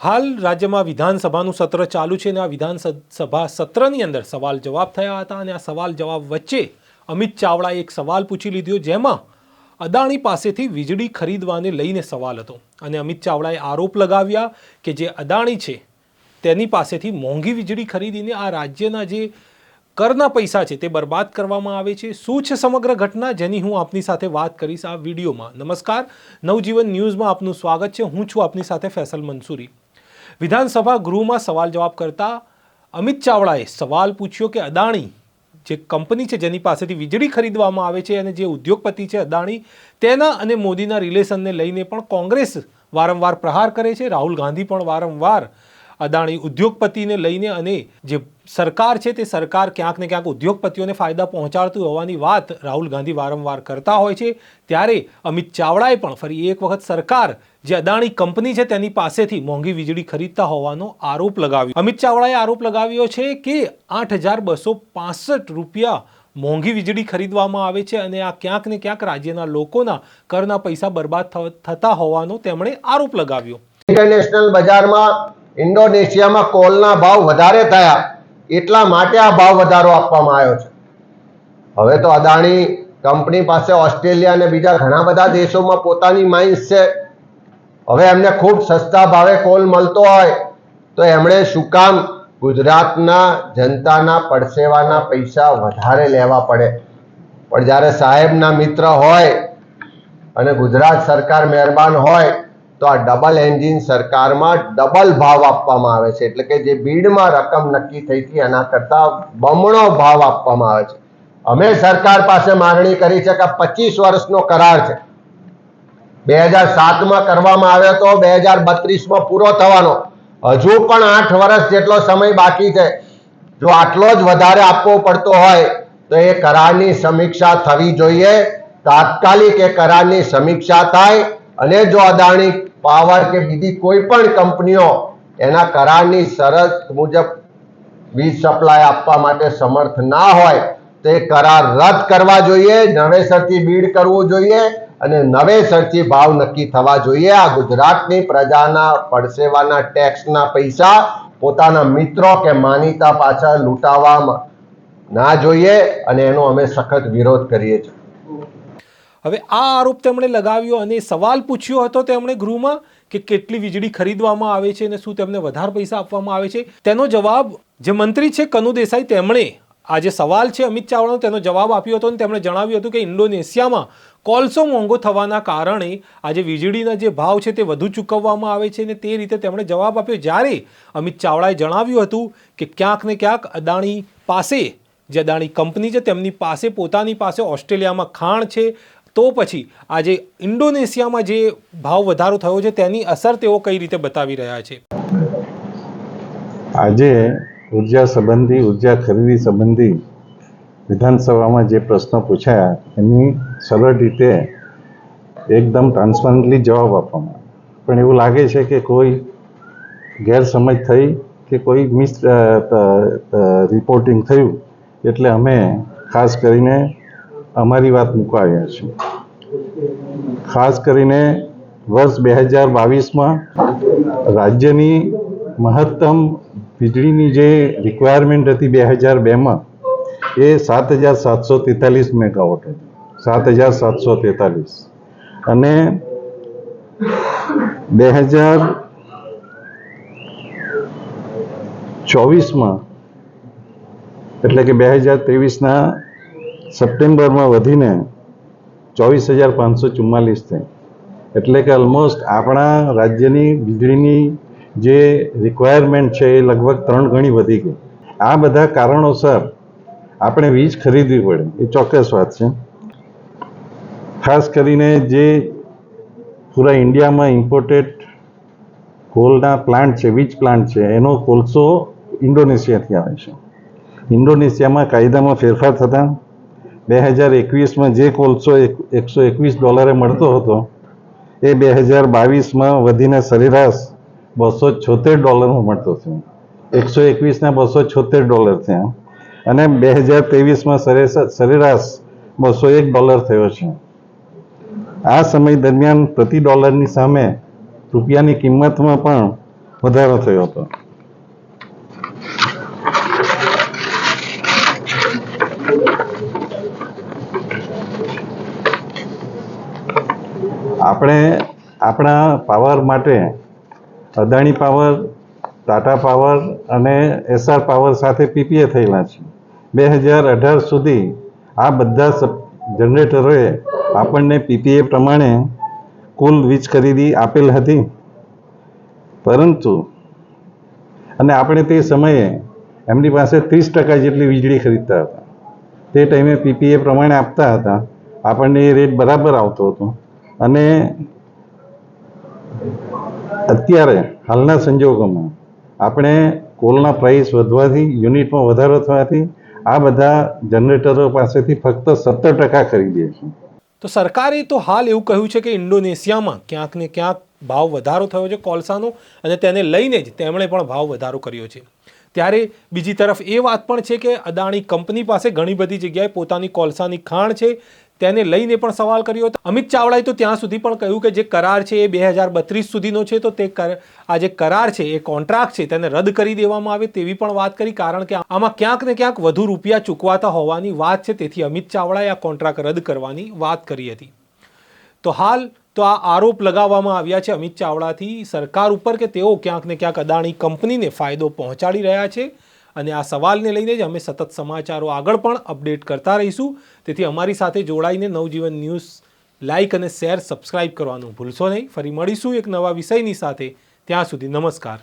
હાલ રાજ્યમાં વિધાનસભાનું સત્ર ચાલુ છે અને આ વિધાનસભા સત્રની અંદર સવાલ જવાબ થયા હતા અને આ સવાલ જવાબ વચ્ચે અમિત ચાવડાએ એક સવાલ પૂછી લીધો જેમાં અદાણી પાસેથી વીજળી ખરીદવાને લઈને સવાલ હતો. અને અમિત ચાવડાએ આરોપ લગાવ્યા કે જે અદાણી છે તેની પાસેથી મોંઘી વીજળી ખરીદીને આ રાજ્યના જે કરના પૈસા છે તે બરબાદ કરવામાં આવે છે. શું છે સમગ્ર ઘટના જેની હું આપની સાથે વાત કરીશ આ વિડીયોમાં. નમસ્કાર. નવજીવન ન્યૂઝમાં આપનું સ્વાગત છે. હું છું આપની સાથે ફેસલ મંસૂરી. વિધાનસભા ગૃહમાં સવાલ જવાબ કરતા અમિત ચાવડાએ સવાલ પૂછ્યો કે અદાણી જે કંપની છે જેની પાસેથી વીજળી ખરીદવામાં આવે છે અને જે ઉદ્યોગપતિ છે અદાણી, તેના અને મોદીના રિલેશનને લઈને પણ કોંગ્રેસ વારંવાર પ્રહાર કરે છે. રાહુલ ગાંધી પણ વારંવાર અદાણી ઉદ્યોગપતિને લઈને અને જે સરકાર છે તે સરકાર ક્યાંક ને ક્યાંક ઉદ્યોગપતિઓને ફાયદા પહોંચાડતું હોવાની વાત રાહુલ ગાંધી વારંવાર કરતા હોય છે. ત્યારે અમિત ચાવડાએ પણ ફરી એક વખત સરકાર જે અદાણી કંપની છે તેની પાસેથી મોંઘી વીજળી ખરીદતા હોવાનો આરોપ લગાવ્યો. અમિત ચાવડાએ આરોપ લગાવ્યો છે કે આઠ હજાર બસો પાસઠ રૂપિયા મોંઘી વીજળી ખરીદવામાં આવે છે અને આ ક્યાંક ને ક્યાંક રાજ્યના લોકોના કરના પૈસા બરબાદ થતા હોવાનો તેમણે આરોપ લગાવ્યો. ઇન્ટરનેશનલ બજારમાં ઇન્ડોનેશિયામાં કોલના ભાવ વધારે થયા, એટલા માટે આ ભાવ વધારો આપવામાં આવ્યો છે. હવે તો અદાણી કંપની પાસે ઓસ્ટ્રેલિયા અને બીજા ઘણા બધા દેશોમાં પોતાની માઇન્સ છે. હવે એમને ખૂબ સસ્તા ભાવે કોલ મળતો હોય, તો એમણે શું કામ? ગુજરાતના જનતાના પડસેવાના પૈસા વધારે લેવા પડે. પણ જ્યારે સાહેબના મિત્ર હોય અને ગુજરાત સરકાર મહેરબાન હોય તો આ ડબલ એન્જિન સરકારમાં ડબલ ભાવ આપવામાં આવે છે. એટલે કે જે બીડમાં રકમ નક્કી થઈ હતી, એના કરતાં બમણો ભાવ આપવામાં આવે છે. અમે સરકાર પાસે માગણી કરી છે કે પચીસ વર્ષનો કરાર છે. બે હજાર સાતમાં કરવામાં આવ્યો તો બે હજાર બત્રીસમાં પૂરો થવાનો. હજુ પણ આઠ વર્ષ જેટલો સમય બાકી છે. જો આટલો જ વધારે આપવો પડતો હોય, તો એ કરારની સમીક્ષા થવી જોઈએ. તાત્કાલિક એ કરારની સમીક્ષા થાય અને જો અદાણી પાવર કે બીજી કોઈ પણ કંપનીઓ એના કરારની શરત મુજબ વીજ સપ્લાય આપવા માટે સમર્થ ના હોય, તો કરાર રદ કરવા જોઈએ, નવેસરથી બીડ કરવું જોઈએ અને નવેસરથી ભાવ નક્કી થવા જોઈએ. આ ગુજરાતની પ્રજાના પડસેવાના ટેક્સના પૈસા પોતાના મિત્રો કે માનીતા પાછળ લૂંટાવામાં ના જોઈએ અને એનો અમે સખત વિરોધ કરીએ છીએ. હવે આ આરોપ તેમણે લગાવ્યો અને સવાલ પૂછ્યો હતો તેમણે ગૃહમાં કે કેટલી વીજળી ખરીદવામાં આવે છે અને શું તેમને વધારે પૈસા આપવામાં આવે છે. તેનો જવાબ જે મંત્રી છે કનુ દેસાઈ તેમણે આ જે સવાલ છે અમિત ચાવડાનો તેનો જવાબ આપ્યો હતો અને તેમણે જણાવ્યું હતું કે ઇન્ડોનેશિયામાં કોલસો મોંઘો થવાના કારણે આજે વીજળીના જે ભાવ છે તે વધુ ચૂકવવામાં આવે છે અને તે રીતે તેમણે જવાબ આપ્યો. જ્યારે અમિત ચાવડાએ જણાવ્યું હતું કે ક્યાંક ને ક્યાંક અદાણી પાસે, જે અદાણી કંપની છે, તેમની પાસે, પોતાની પાસે ઓસ્ટ્રેલિયામાં ખાણ છે તો પછી આજે ઇન્ડોનેશિયામાં જે ભાવ વધારો થયો છે, તેની અસર તેઓ કઈ રીતે બતાવી રહ્યા છે? આજે ઊર્જા સંબંધી, ઊર્જા ખરીદી સંબંધી વિધાનસભામાં જે પ્રશ્નો પૂછાયા, એની સરળ રીતે એકદમ ટ્રાન્સપરન્ટલી જવાબ આપવામાં પણ એવું લાગે છે કે કોઈ ગેરસમજ થઈ કે કોઈ મિસ રિપોર્ટિંગ થયું, એટલે અમે ખાસ કરીને અમારી વાત મૂકવા આવ્યા છીએ. ખાસ કરીને વર્ષ બે હજાર બાવીસમાં રાજ્યની મહત્તમ વીજળીની જે રિક્વાયરમેન્ટ હતી બે હજાર બેમાં એ સાત હજાર સાતસો તેતાલીસ મેગાવોટ હતી. સાત હજાર સાતસો તેતાલીસ. અને બે હજાર ચોવીસમાં એટલે કે બે હજાર ત્રેવીસના સપ્ટેમ્બરમાં વધીને ચોવીસ હજાર પાંચસો ચુમ્માલીસ થઈ એટલે કે ઓલમોસ્ટ આપણા રાજ્યની વીજળીની જે રિક્વાયરમેન્ટ છે એ લગભગ ત્રણ ગણી વધી ગઈ. આ બધા કારણોસર આપણે વીજ ખરીદવી પડે. એ ચોક્કસ વાત છે. ખાસ કરીને જે પૂરા ઇન્ડિયામાં ઇમ્પોર્ટેડ કોલના પ્લાન્ટ છે, વીજ પ્લાન્ટ છે, એનો કોલસો ઇન્ડોનેશિયાથી આવે છે. ઇન્ડોનેશિયામાં કાયદામાં ફેરફાર થતાં બે હજાર એકવીસમાં જે કોલસો એક, એકસો એકવીસ ડોલરે મળતો હતો, એ બે હજાર બાવીસમાં વધીને સરેરાશ બસો છોતેર ડોલરમાં મળતો થયો. એકસો એકવીસના બસો છોતેર ડોલર થયા. અને બે હજાર ત્રેવીસમાં સરેરાશ બસો એક ડોલર થયો છે. આ સમય દરમિયાન પ્રતિ ડોલરની સામે રૂપિયાની કિંમતમાં પણ વધારો થયો હતો. આપણે આપણા પાવર માટે અદાણી પાવર, ટાટા પાવર અને એસઆર પાવર સાથે પીપીએ થયેલા છે. બે હજાર અઢાર સુધી આ બધા જનરેટરોએ આપણને પીપીએ પ્રમાણે કુલ વીજ ખરીદી આપેલ હતી. પરંતુ અને આપણે તે સમયે એમની પાસે ત્રીસ ટકા જેટલી વીજળી ખરીદતા હતા. તે ટાઈમે પીપીએ પ્રમાણે આપતા હતા. આપણને એ રેટ બરાબર આવતો હતો. અને અત્યારે હાલના સંજોગોમાં આપણે કોલના પ્રાઇસ વધવાથી, યુનિટમાં વધારો થવાથી, આ બધા જનરેટરો પાસેથી ફક્ત સત્તર ટકા ખરીદીએ છીએ. તો સરકારે તો હાલ એવું કહ્યું છે કે ઇન્ડોનેશિયામાં ક્યાંક ને ક્યાંક ભાવ વધારો થયો છે કોલસાનો અને તેને લઈને જ તેમણે પણ ભાવ વધારો કર્યો છે. ત્યારે બીજી તરફ એ વાત પણ છે કે અદાણી કંપની પાસે ઘણી બધી જગ્યાએ પોતાની કોલસાની ખાણ છે. તેને લઈને પણ સવાલ કર્યો હતો. અમિત ચાવડાએ તો ત્યાં સુધી પણ કહ્યું કે જે કરાર છે એ બે હજાર બત્રીસ સુધીનો છે, તો તે આ જે કરાર છે, એ કોન્ટ્રાક્ટ છે, તેને રદ કરી દેવામાં આવે તેવી પણ વાત કરી, કારણ કે આમાં ક્યાંક ને ક્યાંક વધુ રૂપિયા ચૂકવાતા હોવાની વાત છે, તેથી અમિત ચાવડાએ આ કોન્ટ્રાક્ટ રદ કરવાની વાત કરી હતી. તો હાલ તો આ આરોપ લગાવવામાં આવ્યા છે અમિત ચાવડાથી સરકાર ઉપર કે તેઓ ક્યાંક ને ક્યાંક અદાણી કંપનીને ફાયદો પહોંચાડી રહ્યા છે. અને આ સવાલને લઈને જ અમે સતત સમાચારો આગળ પણ અપડેટ કરતા રહીશું. તેથી અમારી સાથે જોડાઈને નવજીવન ન્યૂઝ લાઇક અને શેર સબસ્ક્રાઇબ કરવાનું ભૂલશો નહીં. ફરી મળીશું એક નવા વિષયની સાથે. ત્યાં સુધી નમસ્કાર.